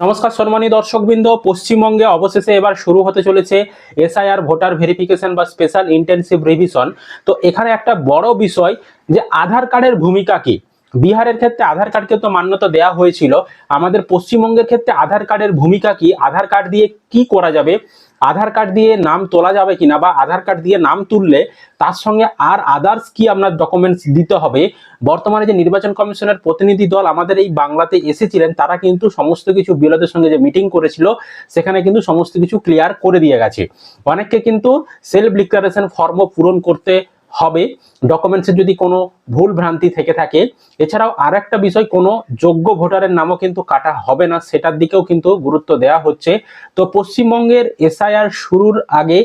নমস্কার সম্মানী দর্শকবৃন্দ, পশ্চিমবঙ্গে অবশেষে এবার শুরু হতে চলেছে এসআইআর ভোটার ভেরিফিকেশন বা স্পেশাল ইন্টেনসিভ রিভিশন। তো এখানে একটা বড় বিষয় যে আধার কার্ডের ভূমিকা কি? বিহারের ক্ষেত্রে আধার কার্ডকে তো মান্যতা দেওয়া হয়েছিল। আমাদের পশ্চিমবঙ্গের ক্ষেত্রে আধার কার্ডের ভূমিকা কি? আধার কার্ড দিয়ে কি করা যাবে? আধার কার্ড দিয়ে নাম তোলা যাবে কিনা বা আধার কার্ড দিয়ে নাম তুললে তার সঙ্গে আর আদার্স কি আপনার ডকুমেন্টস দিতে হবে? বর্তমানে যে নির্বাচন কমিশনের প্রতিনিধি দল আমাদের এই বাংলাতে এসেছিলেন, তারা কিন্তু সমস্ত কিছু বিরোধের সঙ্গে যে মিটিং করেছিল, সেখানে কিন্তু সমস্ত কিছু ক্লিয়ার করে দিয়ে গেছে। অনেককে কিন্তু সেলফ ডিক্লারেশন ফর্ম পূরণ করতে হবে। ডকুমেন্টসে যদি কোনো ভুল ভ্রান্তি থেকে থাকে, এছাড়াও আর একটা বিষয়, কোনো যোগ্য ভোটারের নামও কিন্তু কাটা হবে না, সেটার দিকেও কিন্তু গুরুত্ব দেওয়া হচ্ছে। তো পশ্চিমবঙ্গের এসআইআর শুরুর আগে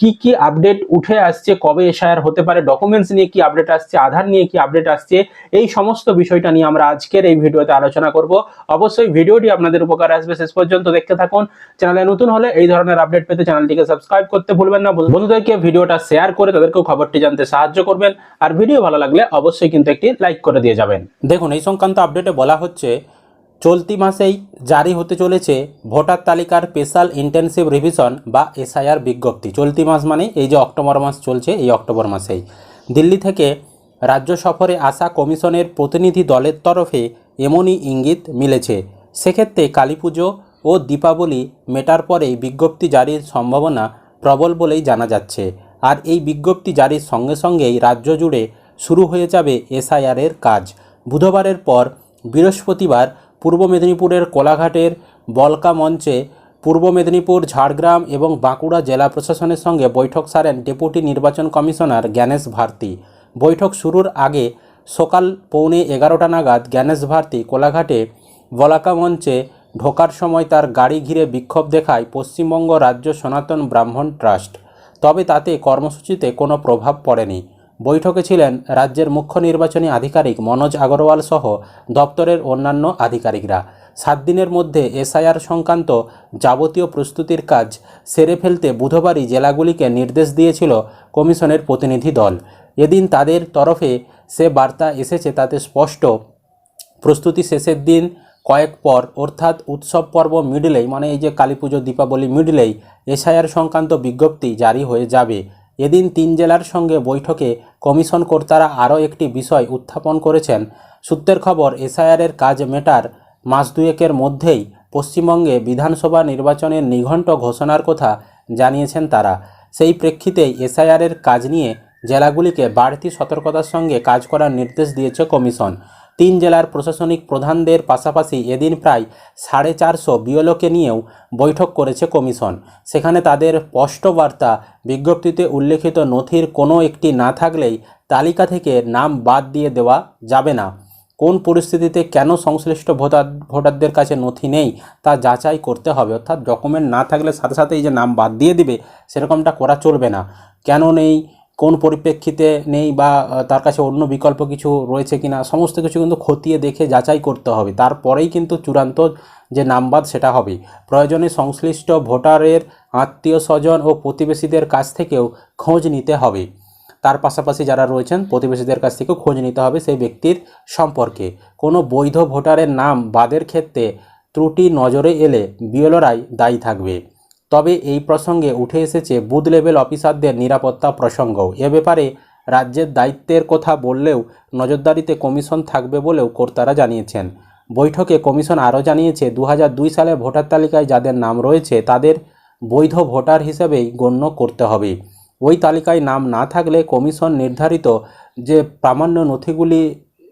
কি কি আপডেট উঠে আসছে, কবে এসআইআর হতে পারে ডকুমেন্টস নিয়ে কি আপডেট আসছে, আধার নিয়ে কি আপডেট আসছে, এই সমস্ত বিষয়টা নিয়ে আমরা আজকের এই ভিডিওতে আলোচনা করব। অবশ্যই ভিডিওটি আপনাদের উপকার আসবে। শেষ পর্যন্ত দেখতে থাকুন। চ্যানেলে নতুন হলে এই ধরনের আপডেট পেতে চ্যানেলটিকে সাবস্ক্রাইব করতে ভুলবেন না। বন্ধুদেরকে ভিডিওটা শেয়ার করে তাদেরকেও খবরটি জানতে সাহায্য করবেন। আর ভিডিও ভালো লাগলে অবশ্যই কিন্তু একটি লাইক করে দিয়ে যাবেন। দেখুন, এই সংক্রান্ত আপডেটে বলা হচ্ছে চলতি মাসেই জারি হতে চলেছে ভোটার তালিকার স্পেশাল ইন্টেনসিভ রিভিশন বা এসআইআর বিজ্ঞপ্তি। চলতি মাস মানে এই যে অক্টোবর মাস চলছে, এই অক্টোবর মাসেই। দিল্লি থেকে রাজ্য সফরে আসা কমিশনের প্রতিনিধি দলের তরফে এমনই ইঙ্গিত মিলেছে। সেক্ষেত্রে কালী পুজো ও দীপাবলি মেটার পরেই বিজ্ঞপ্তি জারির সম্ভাবনা প্রবল বলেই জানা যাচ্ছে। আর এই বিজ্ঞপ্তি জারির সঙ্গে সঙ্গেই রাজ্য জুড়ে শুরু হয়ে যাবে এসআইআরের কাজ। বুধবারের পর বৃহস্পতিবার পূর্ব মেদিনীপুরের কোলাঘাটের বলকা মঞ্চে পূর্ব মেদিনীপুর, ঝাড়গ্রাম এবং বাঁকুড়া জেলা প্রশাসনের সঙ্গে বৈঠক সারেন ডেপুটি নির্বাচন কমিশনার জ্ঞানেশ ভারতী। বৈঠক শুরুর আগে সকাল পৌনে এগারোটা নাগাদ জ্ঞানেশ ভারতী কোলাঘাটে বলাকা মঞ্চে ঢোকার সময় তার গাড়ি ঘিরে বিক্ষোভ দেখায় পশ্চিমবঙ্গ রাজ্য সনাতন ব্রাহ্মণ ট্রাস্ট। তবে তাতে কর্মসূচিতে কোনো প্রভাব পড়েনি। বৈঠকে ছিলেন রাজ্যের মুখ্য নির্বাচনী আধিকারিক মনোজ আগরওয়াল সহ দপ্তরের অন্যান্য আধিকারিকরা। সাত দিনের মধ্যে এসআইআর সংক্রান্ত যাবতীয় প্রস্তুতির কাজ সেরে ফেলতে বুধবারই জেলাগুলিকে নির্দেশ দিয়েছিল কমিশনের প্রতিনিধি দল। এদিন তাদের তরফে সে বার্তা এসেছে, তাতে স্পষ্ট। প্রস্তুতি শেষের দিন কয়েক পর, অর্থাৎ উৎসব পর্ব মিডলেই মানে এই যে কালী পুজো, দীপাবলি মিডলেই, এসআইআর সংক্রান্ত বিজ্ঞপ্তি জারি হয়ে যাবে। এদিন তিন জেলার সঙ্গে বৈঠকে কমিশন কর্তারা আরও একটি বিষয় উত্থাপন করেছেন। সূত্রের খবর, এসআইআরের কাজ মেটার মাস দুয়েকের মধ্যেই পশ্চিমবঙ্গে বিধানসভা নির্বাচনের নিঘণ্ট ঘোষণার কথা জানিয়েছেন তারা। সেই প্রেক্ষিতেই এসআইআরের কাজ নিয়ে জেলাগুলিকে বাড়তি সতর্কতার সঙ্গে কাজ করার নির্দেশ দিয়েছে কমিশন। তিন জেলার প্রশাসনিক প্রধানদের পাশাপাশি এদিন প্রায় সাড়ে চারশো বিএলওকে নিয়েও বৈঠক করেছে কমিশন। সেখানে তাদের স্পষ্ট বার্তা বিজ্ঞপ্তিতে উল্লেখিত নথির কোনো একটি না থাকলেই তালিকা থেকে নাম বাদ দিয়ে দেওয়া যাবে না। কোন পরিস্থিতিতে কেন সংশ্লিষ্ট ভোটার, ভোটারদের কাছে নথি নেই তা যাচাই করতে হবে। অর্থাৎ ডকুমেন্ট না থাকলে সাথে সাথে এই যে নাম বাদ দিয়ে দিবে, সেরকমটা করা চলবে না। কেন নেই? কোন পরিপ্রেক্ষিতে নেই বা তার কাছে অন্য বিকল্প কিছু রয়েছে কিনা, সমস্ত কিছু কিন্তু খতিয়ে দেখে যাচাই করতে হবে। তারপরেই কিন্তু চূড়ান্ত যে নামবাদ সেটা হবে। প্রয়োজনে সংশ্লিষ্ট ভোটারের আত্মীয় স্বজন ও প্রতিবেশীদের কাছ থেকেও খোঁজ নিতে হবে। তার পাশাপাশি যারা রয়েছেন, প্রতিবেশীদের কাছ থেকেও খোঁজ নিতে হবে সেই ব্যক্তির সম্পর্কে। কোনো বৈধ ভোটারের নাম বাদের ক্ষেত্রে ত্রুটি নজরে এলে বিএলওরাই দায়ী থাকবে। তবে এই প্রসঙ্গে উঠে এসেছে বুথ লেভেল অফিসারদের নিরাপত্তা প্রসঙ্গও। এ ব্যাপারে রাজ্যের দায়িত্বের কথা বললেও নজরদারিতে কমিশন থাকবে বলেও কর্তারা জানিয়েছেন। বৈঠকে কমিশন আরও জানিয়েছে দু হাজার দুই সালে ভোটার তালিকায় যাদের নাম রয়েছে তাদের বৈধ ভোটার হিসেবেই গণ্য করতে হবে। ওই তালিকায় নাম না থাকলে কমিশন নির্ধারিত যে প্রামাণ্য নথিগুলি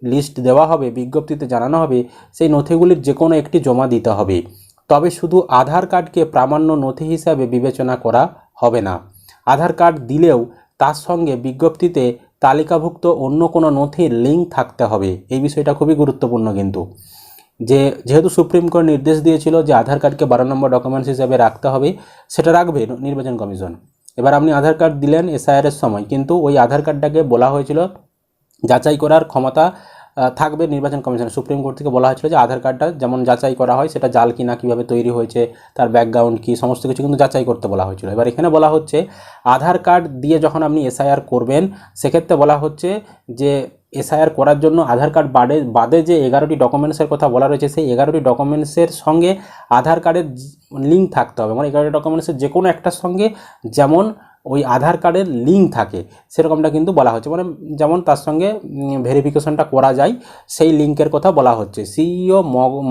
লিস্ট দেওয়া হবে, বিজ্ঞপ্তিতে জানানো হবে, সেই নথিগুলির যে কোনো একটি জমা দিতে হবে। তবে শুধু আধার কার্ডকে প্রামাণ্য নথি হিসাবে বিবেচনা করা হবে না। আধার কার্ড দিলেও তার সঙ্গে বিজ্ঞপ্তিতে তালিকাভুক্ত অন্য কোনো নথির লিঙ্ক থাকতে হবে। এই বিষয়টা খুবই গুরুত্বপূর্ণ কিন্তু। যে, যেহেতু সুপ্রিম কোর্ট নির্দেশ দিয়েছিল যে আধার কার্ডকে বারো নম্বর ডকুমেন্টস হিসাবে রাখতে হবে, সেটা রাখবে নির্বাচন কমিশন। এবার আপনি আধার কার্ড দিলেন এসআইআরের সময়, কিন্তু ওই আধার কার্ডটাকে বলা হয়েছিল যাচাই করার ক্ষমতা থাকবে নির্বাচন কমিশন। সুপ্রিম কোর্ট থেকে বলা হয়েছিল যে আধার কার্ডটা যেমন যাচাই করা হয়, সেটা জাল কিনা কীভাবে তৈরি হয়েছে, তার ব্যাকগ্রাউন্ড কী, সমস্ত কিছু কিন্তু যাচাই করতে বলা হয়েছিল। এবার এখানে বলা হচ্ছে, আধার কার্ড দিয়ে যখন আপনি এসআইআর করবেন, সেক্ষেত্রে বলা হচ্ছে যে এসআইআর করার জন্য আধার কার্ড বাদে বাদে যে এগারোটি ডকুমেন্টসের কথা বলা রয়েছে, সেই এগারোটি ডকুমেন্টসের সঙ্গে আধার কার্ডের লিঙ্ক থাকতে হবে। মানে এগারোটি ডকুমেন্টসের যে কোনো একটার সঙ্গে যেমন ওই আধার কার্ডের লিঙ্ক থাকে। সেরকমটা কিন্তু বলা হচ্ছে। মানে যেমন তার সঙ্গে ভেরিফিকেশনটা করা যায়, সেই লিঙ্কের কথা বলা হচ্ছে। সিইও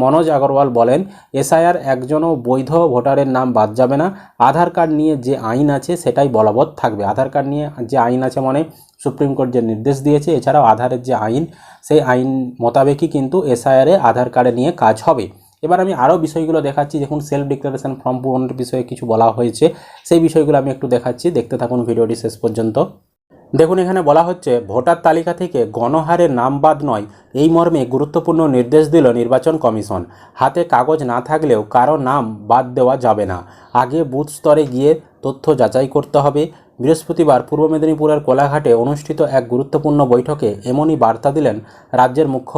মনোজ আগরওয়াল বলেন, এসআইআর একজনও বৈধ ভোটারের নাম বাদ যাবে না। আধার কার্ড নিয়ে যে আইন আছে, সেটাই বলবৎ থাকবে। আধার কার্ড নিয়ে যে আইন আছে মানে সুপ্রিম কোর্ট যে নির্দেশ দিয়েছে, এছাড়াও আধারের যে আইন, সেই আইন মোতাবেকই কিন্তু এসআইআরে আধার কার্ডে নিয়ে কাজ হবে। এবার আমি আরও বিষয়গুলো দেখাচ্ছি। দেখুন সেলফ ডিক্লারেশন ফর্ম পূরণের বিষয়ে কিছু বলা হয়েছে। সেই বিষয়গুলো আমি একটু দেখাচ্ছি। দেখতে থাকুন ভিডিওটি শেষ পর্যন্ত। দেখুন, এখানে বলা হচ্ছে, ভোটার তালিকা থেকে গণহারে নাম বাদ নয়। এই মর্মে গুরুত্বপূর্ণ নির্দেশ দিল নির্বাচন কমিশন। হাতে কাগজ না থাকলেও কারও নাম বাদ দেওয়া যাবে না। আগে বুথ স্তরে গিয়ে তথ্য যাচাই করতে হবে। বৃহস্পতিবার পূর্ব মেদিনীপুরের কোলাঘাটে অনুষ্ঠিত এক গুরুত্বপূর্ণ বৈঠকে এমনই বার্তা দিলেন রাজ্যের মুখ্য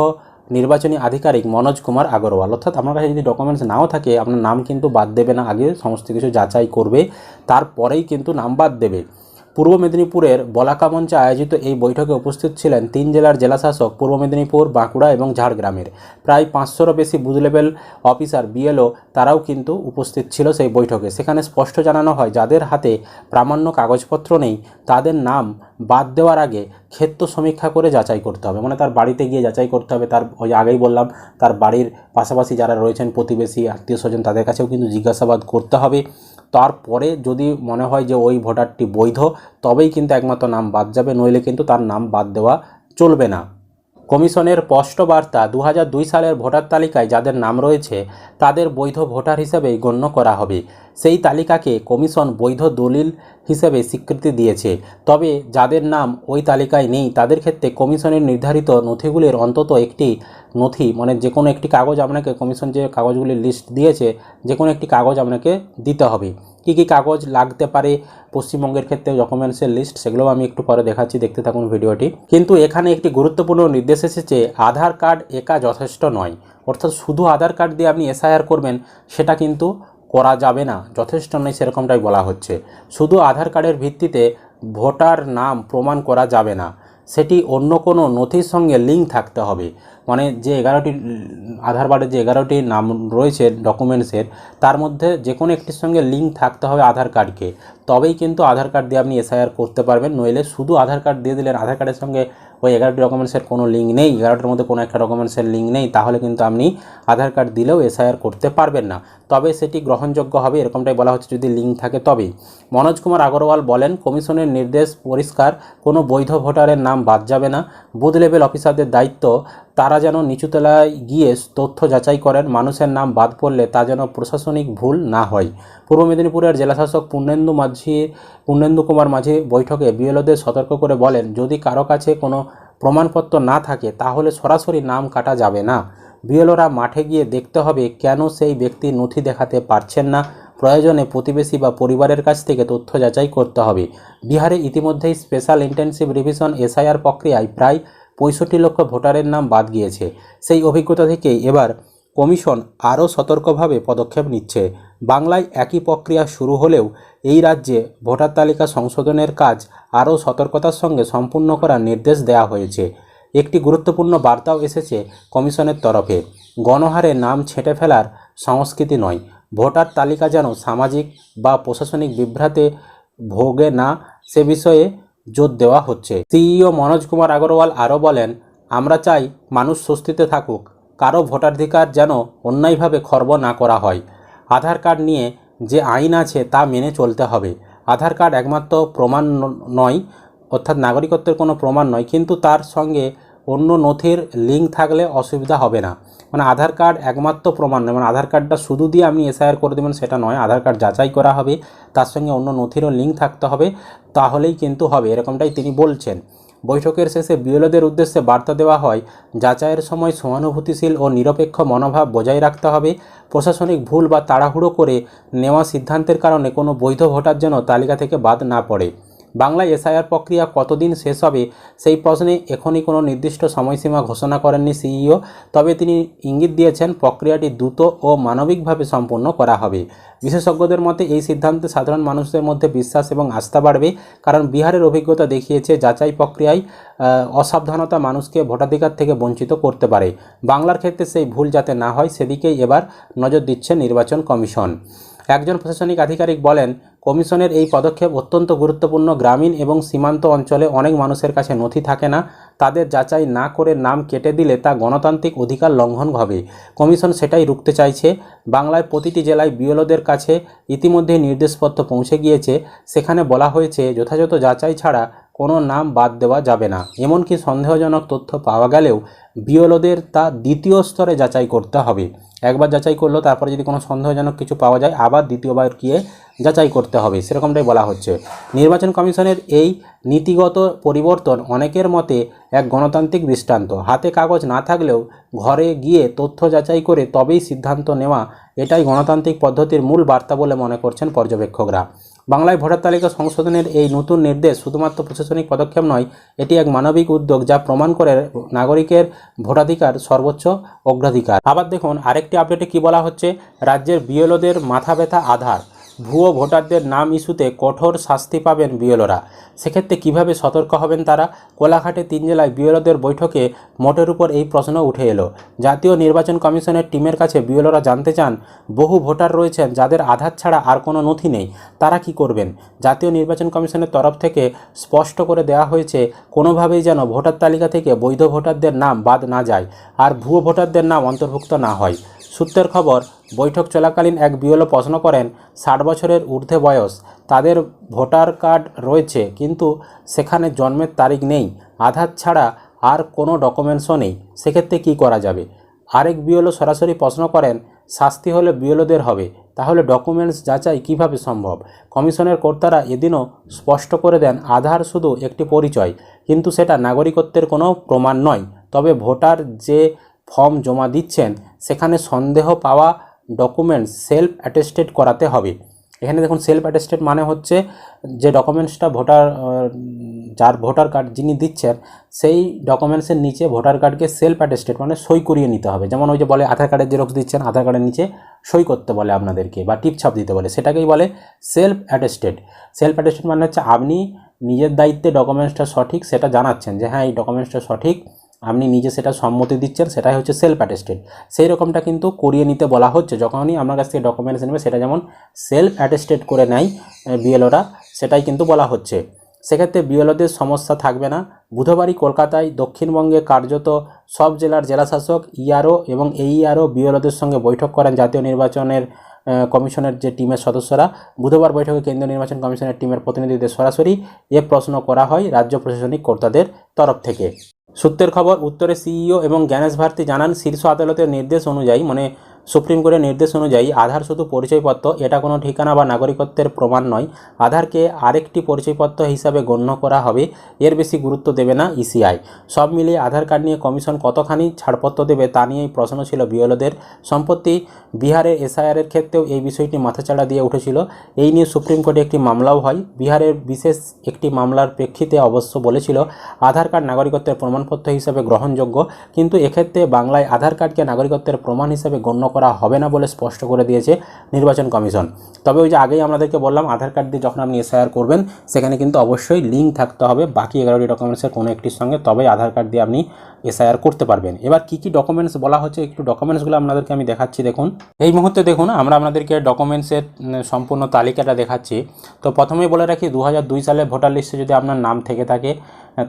নির্বাচনী আধিকারিক মনোজ কুমার আগরওয়াল। অর্থাৎ আপনার কাছে যদি ডকুমেন্টস নাও থাকে, আপনার নাম কিন্তু বাদ দেবে না, আগে সমস্ত কিছু যাচাই করবে, তারপরেই কিন্তু নাম বাদ দেবে। পূর্ব মেদিনীপুরের বলাকা মঞ্চে আয়োজিত এই বৈঠকে উপস্থিত ছিলেন তিন জেলার জেলাশাসক, পূর্ব মেদিনীপুর, বাঁকুড়া এবং ঝাড়গ্রামের। প্রায় পাঁচশোরও বেশি বুথ লেভেল অফিসার, বিএলও তারাও কিন্তু উপস্থিত ছিল সেই বৈঠকে। সেখানে স্পষ্ট জানানো হয়, যাদের হাতে প্রামাণ্য কাগজপত্র নেই, তাদের নাম বাদ দেওয়ার আগে ক্ষেত্র সমীক্ষা করে যাচাই করতে হবে। মানে তার বাড়িতে গিয়ে যাচাই করতে হবে। তার ওই আগেই বললাম, তার বাড়ির পাশাপাশি যারা রয়েছেন প্রতিবেশী, আত্মীয় স্বজন, তাদের কাছেও কিন্তু জিজ্ঞাসাবাদ করতে হবে। তারপরে যদি মনে হয় যে ওই ভোটারটি বৈধ, তবেই কিন্তু একমাত্র নাম বাদ যাবে। নইলে কিন্তু তার নাম বাদ দেওয়া চলবে না। কমিশনের স্পষ্ট বার্তা দু হাজার দুই সালের ভোটার তালিকায় যাদের নাম রয়েছে, তাদের বৈধ ভোটার হিসেবেই গণ্য করা হবে। সেই তালিকাকে কমিশন বৈধ দলিল হিসেবে স্বীকৃতি দিয়েছে। তবে যাদের নাম ওই তালিকায় নেই, তাদের ক্ষেত্রে কমিশনের নির্ধারিত নথিগুলির অন্তত একটি নথি মানে যে কোনো একটি কাগজ আপনাকে কমিশন যে কাগজগুলির লিস্ট দিয়েছে, যে কোনো একটি কাগজ আপনাকে দিতে হবে। কী কী কাগজ লাগতে পারে, পশ্চিমবঙ্গের ক্ষেত্রে ডকুমেন্টসের লিস্ট সেগুলোও আমি একটু পরে দেখাচ্ছি, দেখতে থাকুন ভিডিওটি। কিন্তু এখানে একটি গুরুত্বপূর্ণ নির্দেশ এসেছে, আধার কার্ড একা যথেষ্ট নয়। অর্থাৎ শুধু আধার কার্ড দিয়ে আপনি এসআইআর করবেন, সেটা কিন্তু করা যাবে না। যথেষ্ট নয় সেরকমটাই বলা হচ্ছে। শুধু আধার কার্ডের ভিত্তিতে ভোটার নাম প্রমাণ করা যাবে না। সেটি অন্য কোনো নথির সঙ্গে লিঙ্ক থাকতে হবে। মানে যে এগারোটি, আধার কার্ডের যে এগারোটি নাম রয়েছে ডকুমেন্টসের, তার মধ্যে যে কোনো একটির সঙ্গে লিঙ্ক থাকতে হবে আধার কার্ডকে। তবেই কিন্তু আধার কার্ড দিয়ে আপনি এসআইআর করতে পারবেন। নইলে শুধু আধার কার্ড দিয়ে দিলেন, আধার কার্ডের সঙ্গে ওই এগারোটি ডকুমেন্টসের কোনো লিঙ্ক নেই, এগারোটার মধ্যে কোনো একটা ডকুমেন্টসের লিঙ্ক নেই, তাহলে কিন্তু আপনি আধার কার্ড দিলেও এসআইআর করতে পারবেন না। তবে সেটি গ্রহণযোগ্য হবে, এরকমটাই বলা হচ্ছে যদি লিঙ্ক থাকে তবেই। মনোজ কুমার আগরওয়াল বলেন, কমিশনের নির্দেশ পরিষ্কার, কোনো বৈধ ভোটারের নাম বাদ যাবে না। বুথ লেভেল অফিসারদের দায়িত্ব তারা যেন নিচুতলায় গিয়ে তথ্য যাচাই করেন, মানুষের নাম বাদ পড়লে তা যেন প্রশাসনিক ভুল না হয়। পূর্ব মেদিনীপুরের জেলাশাসক পূর্ণেন্দু মাঝি, পূর্ণেন্দু কুমার মাঝি বৈঠকে বিএলওদের সতর্ক করে বলেন, যদি কারও কাছে কোনো প্রমাণপত্র না থাকে, তাহলে সরাসরি নাম কাটা যাবে না। বিএলওরা মাঠে গিয়ে দেখতে হবে কেন সেই ব্যক্তি নথি দেখাতে পারছেন না। প্রয়োজনে প্রতিবেশী বা পরিবারের কাছ থেকে তথ্য যাচাই করতে হবে। বিহারে ইতিমধ্যেই স্পেশাল ইন্টেনসিভ রিভিশন এসআইআর প্রক্রিয়ায় প্রায় পঁয়ষট্টি লক্ষ ভোটারের নাম বাদ গিয়েছে। সেই অভিজ্ঞতা থেকেই এবার কমিশন আরও সতর্কভাবে পদক্ষেপ নিচ্ছে। বাংলায় একই প্রক্রিয়া শুরু হলেও এই রাজ্যে ভোটার তালিকা সংশোধনের কাজ আরও সতর্কতার সঙ্গে সম্পূর্ণ করার নির্দেশ দেওয়া হয়েছে। একটি গুরুত্বপূর্ণ বার্তাও এসেছে কমিশনের তরফে। গণহারে নাম ছেঁটে ফেলার সংস্কৃতি নয়। ভোটার তালিকা যেন সামাজিক বা প্রশাসনিক বিভ্রাতে ভোগে না, সে বিষয়ে জোর দেওয়া হচ্ছে। সিইও মনোজ কুমার আগরওয়াল আরও বলেন, আমরা চাই মানুষ স্বস্তিতে থাকুক। কারও ভোটাধিকার যেন অন্যায়ভাবে খর্ব না করা হয়। আধার কার্ড নিয়ে যে আইন আছে তা মেনে চলতে হবে। আধার কার্ড একমাত্র প্রমাণ নয়, অর্থাৎ নাগরিকত্বের কোনো প্রমাণ নয়, কিন্তু তার সঙ্গে অন্য নথির লিঙ্ক থাকলে অসুবিধা হবে না। মানে আধার কার্ড একমাত্র প্রমাণ নয়। মানে আধার কার্ডটা শুধু দিয়ে আপনি এসআইআর করে দেবেন সেটা নয়। আধার কার্ড যাচাই করা হবে। তার সঙ্গে অন্য নথিরও লিঙ্ক থাকতে হবে। তাহলেই কিন্তু হবে। এরকমটাই তিনি বলছেন। বৈঠকের শেষে বিএলওদের উদ্দেশ্যে বার্তা দেওয়া হয়, যাচাইয়ের সময় সহানুভূতিশীল ও নিরপেক্ষ মনোভাব বজায় রাখতে হবে। প্রশাসনিক ভুল বা তাড়াহুড়ো করে নেওয়া সিদ্ধান্তের কারণে কোনো বৈধ ভোটার যেন তালিকা থেকে বাদ না পড়ে। বাংলায় এসআইআর প্রক্রিয়া কতদিন শেষ হবে সেই প্রশ্নে এখনই কোনো নির্দিষ্ট সময়সীমা ঘোষণা করেননি সিইও, তবে তিনি ইঙ্গিত দিয়েছেন প্রক্রিয়াটি দ্রুত ও মানবিকভাবে সম্পন্ন করা হবে। বিশেষজ্ঞদের মতে এই সিদ্ধান্তে সাধারণ মানুষদের মধ্যে বিশ্বাস এবং আস্থা বাড়বে, কারণ বিহারের অভিজ্ঞতা দেখিয়েছে যাচাই প্রক্রিয়ায় অসাবধানতা মানুষকে ভোটাধিকার থেকে বঞ্চিত করতে পারে। বাংলার ক্ষেত্রে সেই ভুল যাতে না হয়, সেদিকেই এবার নজর দিচ্ছে নির্বাচন কমিশন। একজন প্রশাসনিক আধিকারিক বলেন, কমিশনের এই পদক্ষেপ অত্যন্ত গুরুত্বপূর্ণ। গ্রামীণ এবং সীমান্ত অঞ্চলে অনেক মানুষের কাছে নথি থাকে না। তাদের যাচাই না করে নাম কেটে দিলে তা গণতান্ত্রিক অধিকার লঙ্ঘন হবে। কমিশন সেটাই রুখতে চাইছে। বাংলায় প্রতিটি জেলায় বিএলওদের কাছে ইতিমধ্যে নির্দেশপত্র পৌঁছে গিয়েছে। সেখানে বলা হয়েছে, যথাযথ যাচাই ছাড়া কোনো নাম বাদ দেওয়া যাবে না। এমনকি সন্দেহজনক তথ্য পাওয়া গেলেও বিএলওদের তা দ্বিতীয় স্তরে যাচাই করতে হবে। একবার যাচাই করল, তারপরে যদি কোনো সন্দেহজনক কিছু পাওয়া যায়, আবার দ্বিতীয়বার গিয়ে যাচাই করতে হবে, সেরকমটাই বলা হচ্ছে। নির্বাচন কমিশনের এই নীতিগত পরিবর্তন অনেকের মতে এক গণতান্ত্রিক দৃষ্টান্ত। হাতে কাগজ না থাকলেও ঘরে গিয়ে তথ্য যাচাই করে তবেই সিদ্ধান্ত নেওয়া, এটাই গণতান্ত্রিক পদ্ধতির মূল বার্তা বলে মনে করছেন পর্যবেক্ষকরা। বাংলায় ভোটার তালিকা সংশোধনের এই নতুন নির্দেশ শুধুমাত্র প্রশাসনিক পদক্ষেপ নয়, এটি এক মানবিক উদ্যোগ যা প্রমাণ করে নাগরিকের ভোটাধিকার সর্বোচ্চ অগ্রাধিকার। আবার দেখুন, আরেকটি আপডেটে কি বলা হচ্ছে? রাজ্যের বিএলওদের মাথা ব্যথা আধার। ভুয়ো ভোটারদের নাম ইস্যুতে কঠোর শাস্তি পাবেন বিএলওরা। সেক্ষেত্রে কীভাবে সতর্ক হবেন তারা? কোলাঘাটে তিন জেলায় বিএলওদের বৈঠকে মোটের উপর এই প্রশ্ন উঠে এলো। জাতীয় নির্বাচন কমিশনের টিমের কাছে বিএলওরা জানতে চান, বহু ভোটার রয়েছেন যাদের আধার ছাড়া আর কোনো নথি নেই, তারা কি করবেন? জাতীয় নির্বাচন কমিশনের তরফ থেকে স্পষ্ট করে দেওয়া হয়েছে, কোনোভাবেই যেন ভোটার তালিকা থেকে বৈধ ভোটারদের নাম বাদ না যায়, আর ভুয়ো ভোটারদের নাম অন্তর্ভুক্ত না হয়। সূত্রের খবর, বৈঠক চলাকালীন এক বিএলও প্রশ্ন করেন, ষাট বছরের ঊর্ধ্বে বয়স, তাদের ভোটার কার্ড রয়েছে, কিন্তু সেখানে জন্মের তারিখ নেই, আধার ছাড়া আর কোনো ডকুমেন্টসও নেই, সেক্ষেত্রে কী করা যাবে? আরেক বিএলও সরাসরি প্রশ্ন করেন, শাস্তি হলে বিএলওদের হবে, তাহলে ডকুমেন্টস যাচাই কীভাবে সম্ভব? কমিশনের কর্তারা এদিনও স্পষ্ট করে দেন, আধার শুধু একটি পরিচয়, কিন্তু সেটা নাগরিকত্বের কোনো প্রমাণ নয়, তবে ভোটার যে ফর্ম জমা দিচ্ছেন সেখানে সন্দেহ পাওয়া ডকুমেন্টস সেলফ অ্যাটেস্টেড করাতে হবে। এখানে দেখুন সেলফ অ্যাটেস্টেড মানে হচ্ছে যে ডকুমেন্টসটা ভোটার যার ভোটার কার্ড যিনি দিচ্ছেন, সেই ডকুমেন্টসের নিচে ভোটার কার্ডকে সেলফ অ্যাটেস্টেড মানে সই করিয়ে নিতে হবে। যেমন ওই যে বলে আধার কার্ডের জেরক্স দিচ্ছেন, আধার কার্ডের নিচে সই করতে বলে আপনাদেরকে বা টিপছাপ দিতে বলে, সেটাকেই বলে সেলফ অ্যাটেস্টেড সেলফ অ্যাটেস্টেড মানে হচ্ছে আপনি নিজের দায়িত্বে ডকুমেন্টসটা সঠিক সেটা জানাচ্ছেন যে হ্যাঁ এই ডকুমেন্টসটা সঠিক আপনি নিজে সেটা সম্মতি দিচ্ছেন, সেটাই হচ্ছে সেলফ অ্যাটেস্টেড সেই রকমটা কিন্তু করিয়ে নিতে বলা হচ্ছে। যখনই আপনার কাছ থেকে ডকুমেন্টস নেবে, সেটা যেমন সেলফ অ্যাটেস্টেড করে নেয় বিএলওরা সেটাই কিন্তু বলা হচ্ছে। সেক্ষেত্রে বিএলওদের সমস্যা থাকবে না। বুধবারই কলকাতায় দক্ষিণবঙ্গে কার্যত সব জেলার জেলাশাসক ইআরও এবং এই এইআরও বিএলওদের সঙ্গে বৈঠক করেন জাতীয় নির্বাচনের কমিশনের যে টিমের সদস্যরা। বুধবার বৈঠকে কেন্দ্রীয় নির্বাচন কমিশনের টিমের প্রতিনিধিদের সরাসরি এ প্রশ্ন করা হয় রাজ্য প্রশাসনিক কর্তাদের তরফ থেকে। সূত্রের খবর উত্তরে সিইও এবং জ্ঞানেশ ভারতী জানান শীর্ষ আদালতের নির্দেশ অনুযায়ী মানে সুপ্রিম কোর্টের নির্দেশ অনুযায়ী আধার শুধু পরিচয়পত্র, এটা কোনো ঠিকানা বা নাগরিকত্বের প্রমাণ নয়। আধারকে আরেকটি পরিচয়পত্র হিসাবে গণ্য করা হবে, এর বেশি গুরুত্ব দেবে না ইসিআই সব মিলিয়ে আধার কার্ড নিয়ে কমিশন কতখানি ছাড়পত্র দেবে তা নিয়েই প্রশ্ন ছিল বিএলওদের। সম্প্রতি বিহারের এসআইআরের ক্ষেত্রেও এই বিষয়টি মাথাচাড়া দিয়ে উঠেছিল। এই নিয়ে সুপ্রিম কোর্টে একটি মামলাও হয়। বিহারের বিশেষ একটি মামলার প্রেক্ষিতে অবশ্য বলেছিল, আধার কার্ড নাগরিকত্বের প্রমাণপত্র হিসাবে গ্রহণযোগ্য, কিন্তু এক্ষেত্রে বাংলায় আধার কার্ডকে নাগরিকত্বের প্রমাণ হিসাবে গণ্য হবে না বলে স্পষ্ট করে দিয়েছে নির্বাচন কমিশন। তবে ওই যে আগেই আপনাদেরকে বললাম, আধার কার্ড দিয়ে যখন আপনি এসআইআর করবেন, সেখানে কিন্তু অবশ্যই লিঙ্ক থাকতে হবে। বাকি এগারোটি ডকুমেন্টসের কোনো একটির সঙ্গে তবেই আধার কার্ড দিয়ে আপনি এসআইআর করতে পারবেন। এবার কী কী ডকুমেন্টস বলা হচ্ছে, একটু ডকুমেন্টসগুলো আপনাদেরকে আমি দেখাচ্ছি, দেখুন। এই মুহূর্তে দেখুন, আমরা আপনাদেরকে ডকুমেন্টসের সম্পূর্ণ তালিকাটা দেখাচ্ছি। তো প্রথমেই বলে রাখি দু সালে ভোটার লিস্টে যদি আপনার নাম থেকে থাকে,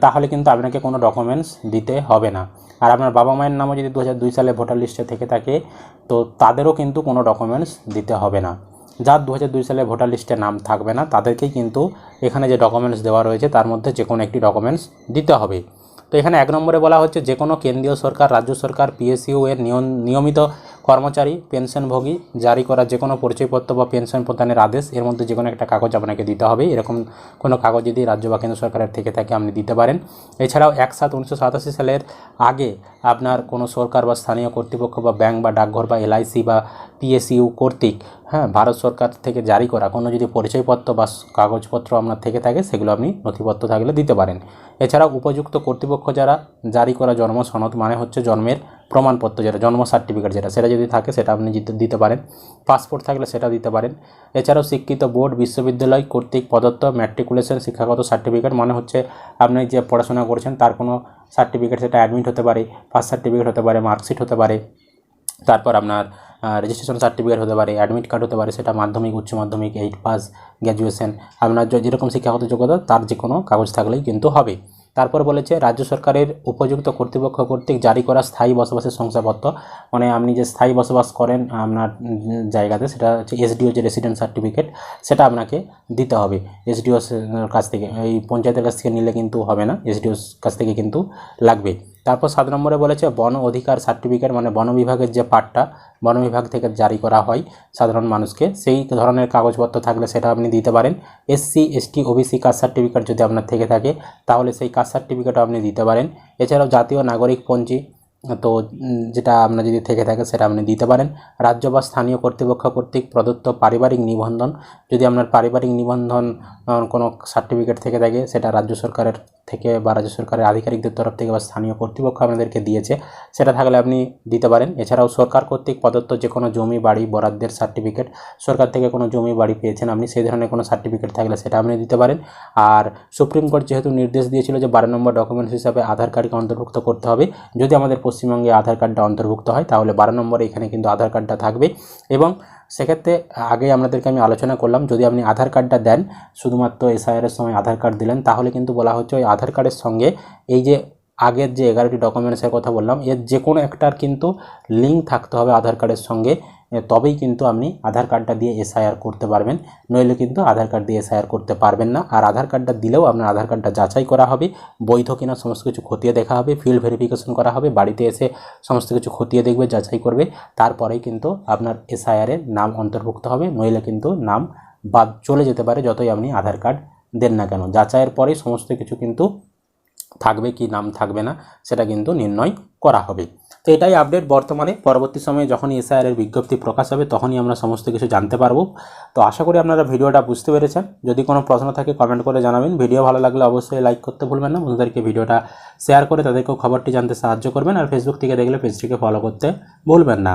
তাহলে কিন্তু আপনাকে কোনো ডকুমেন্টস দিতে হবে না। আর আপনার বাবা মায়ের নামও যদি দু সালে ভোটার লিস্টে থেকে থাকে, তো তাদেরও কিন্তু কোনো ডকুমেন্টস দিতে হবে না। যার দু সালে ভোটার লিস্টে নাম থাকবে না, তাদেরকেই কিন্তু এখানে যে ডকুমেন্টস দেওয়া রয়েছে, তার মধ্যে যে কোনো একটি ডকুমেন্টস দিতে হবে। তো এখানে এক নম্বরে বলা হচ্ছে যে কোনো কেন্দ্রীয় সরকার, রাজ্য সরকার পিএসইউ এর নিয়ম- নিয়মিত কর্মচারী, পেনশনভোগী, জারি করা যে কোনো পরিচয়পত্র বা পেনশন প্রদানের আদেশ, এর মধ্যে যে কোনো একটা কাগজ আপনাকে দিতে হবে। এরকম কোনো কাগজ যদি রাজ্য বা কেন্দ্র সরকারের থেকে থাকে, আপনি দিতে পারেন। এছাড়াও এক সাত উনিশশো সাতাশি সালের আগে আপনার কোনো সরকার বা স্থানীয় কর্তৃপক্ষ বা ব্যাংক বা ডাকঘর বা এলআইসি বা পিএসইউ কর্তৃক হ্যাঁ ভারত সরকার থেকে জারি করা কোনো যদি পরিচয়পত্র বা কাগজপত্র আপনার থেকে থাকে, সেগুলো আপনি নথিপত্র থাকলে দিতে পারেন। এছাড়াও উপযুক্ত কর্তৃপক্ষ যারা জারি করা জন্ম সনদ মানে হচ্ছে জন্মের প্রমাণপত্র যেটা, জন্ম সার্টিফিকেট যেটা, সেটা যদি থাকে সেটা আপনি দিতে- পারেন। পাসপোর্ট থাকলে সেটা দিতে পারেন। এছাড়াও শিক্ষিত বোর্ড, বিশ্ববিদ্যালয় কর্তৃক প্রদত্ত ম্যাট্রিকুলেশন শিক্ষাগত সার্টিফিকেট মানে হচ্ছে আপনি যে পড়াশোনা করছেন তার কোনো সার্টিফিকেট সেটা অ্যাডমিট হতে পারে ফার্স্ট সার্টিফিকেট হতে পারে মার্কশিট হতে পারে। তারপর আপনার রেজিস্ট্রেশন সার্টিফিকেট হতে পারে অ্যাডমিট কার্ড হতে পারে, সেটা মাধ্যমিক, উচ্চ মাধ্যমিক এইট পাস গ্র্যাজুয়েশন আপনার যেরকম শিক্ষাগত যোগ্যতা, তার যে কোনো কাগজ থাকলেই কিন্তু হবে। তারপর বলেছে, রাজ্য সরকারের উপযুক্ত কর্তৃপক্ষ কর্তৃক জারি করা স্থায়ী বসবাসের শংসাপত্র। মানে আপনি যে স্থায়ী বসবাস করেন আপনার জায়গাতে, সেটা হচ্ছে এসডিও যে রেসিডেন্ট সার্টিফিকেট সেটা আপনাকে দিতে হবে। এসডিওর কাছ থেকে, এই পঞ্চায়েতের কাছ থেকে নিলে কিন্তু হবে না, এসডিওর কাছ থেকে কিন্তু লাগবে। তারপর সাত নম্বরে বলেছে বন অধিকার সার্টিফিকেট মানে বন বিভাগের যে পার্টটা বন বিভাগ থেকে জারি করা হয় সাধারণ মানুষকে। সেই ধরনের কাগজপত্র থাকলে সেটা আপনি দিতে পারেন। SC ST OBC caste certificate যদি আপনার থেকে থাকে, তাহলে সেই কাস্ট সার্টিফিকেটও আপনি দিতে পারেন। এছাড়াও জাতীয় নাগরিক পঞ্জি, তো যেটা আপনার যদি থেকে থাকে সেটা আপনি দিতে পারেন। রাজ্য বা স্থানীয় কর্তৃপক্ষ কর্তৃক প্রদত্ত পারিবারিক নিবন্ধন, যদি আপনার পারিবারিক নিবন্ধন কোনো সার্টিফিকেট থেকে থাকে, সেটা রাজ্য সরকারের থেকে বা রাজ্য সরকারের আধিকারিকদের তরফ থেকে বা স্থানীয় কর্তৃপক্ষ আপনাদেরকে দিয়েছে, সেটা থাকলে আপনি দিতে পারেন। এছাড়াও সরকার কর্তৃক প্রদত্ত যে কোনো জমি, বাড়ি, বরাদ্দের সার্টিফিকেট সরকার থেকে কোনো জমি, বাড়ি পেয়েছেন আপনি, সেই ধরনের কোনো সার্টিফিকেট থাকলে সেটা আপনি দিতে পারেন। আর সুপ্রিম কোর্ট যেহেতু নির্দেশ দিয়েছিল যে বারো নম্বর ডকুমেন্টস হিসাবে আধার কার্ডকে অন্তর্ভুক্ত করতে হবে, যদি আমাদের পশ্চিমবঙ্গে আধার কার্ডটা অন্তর্ভুক্ত হয়, তাহলে বারো নম্বরে এখানে কিন্তু আধার কার্ডটা থাকবে। এবং সেক্ষেত্রে আগে আপনাদেরকে আমি আলোচনা করলাম, যদি আপনি আধার কার্ডটা দেন, শুধুমাত্র এসআইআরের সময় আধার কার্ড দিলেন, তাহলে কিন্তু বলা হচ্ছে ওই আধার কার্ডের সঙ্গে এই যে আগের যে এগারোটি ডকুমেন্টসের কথা বললাম, এর যে কোনো একটার কিন্তু লিঙ্ক থাকতে হবে আধার কার্ডের সঙ্গে। তবেই কিন্তু আপনি আধার কার্ডটা দিয়ে এসআইআর করতে পারবেন। নইলে কিন্তু আধার কার্ড দিয়ে এসআইআর করতে পারবেন না। আর আধার কার্ডটা দিলেও আপনার আধার কার্ডটা যাচাই করা হবে। বৈধ কিনা সমস্ত কিছু খতিয়ে দেখা হবে। ফিল্ড ভেরিফিকেশন করা হবে। বাড়িতে এসে সমস্ত কিছু খতিয়ে দেখবে, যাচাই করবে। তারপরেই কিন্তু আপনার এসআইআরের নাম অন্তর্ভুক্ত হবে। নইলে কিন্তু নাম বাদ চলে যেতে পারে যতই আপনি আধার কার্ড দেন না কেন। যাচাইয়ের পরেই সমস্ত কিছু কিন্তু থাকবে কি নাম থাকবে না, সেটা কিন্তু নির্ণয় করা হবে। তো এটাই আপডেট বর্তমানে। পরবর্তী সময়ে যখনই এসআইআরের বিজ্ঞপ্তি প্রকাশ হবে, তখনই আমরা সমস্ত কিছু জানতে পারব। তো আশা করি আপনারা ভিডিওটা বুঝতে পেরেছেন। যদি কোনো প্রশ্ন থাকে কমেন্ট করে জানাবেন। ভিডিও ভালো লাগলে অবশ্যই লাইক করতে ভুলবেন না। বন্ধুদেরকে ভিডিওটা শেয়ার করে তাদেরকেও খবরটি জানতে সাহায্য করবেন। আর ফেসবুক থেকে দেখলে পেজটিকে ফলো করতে ভুলবেন না।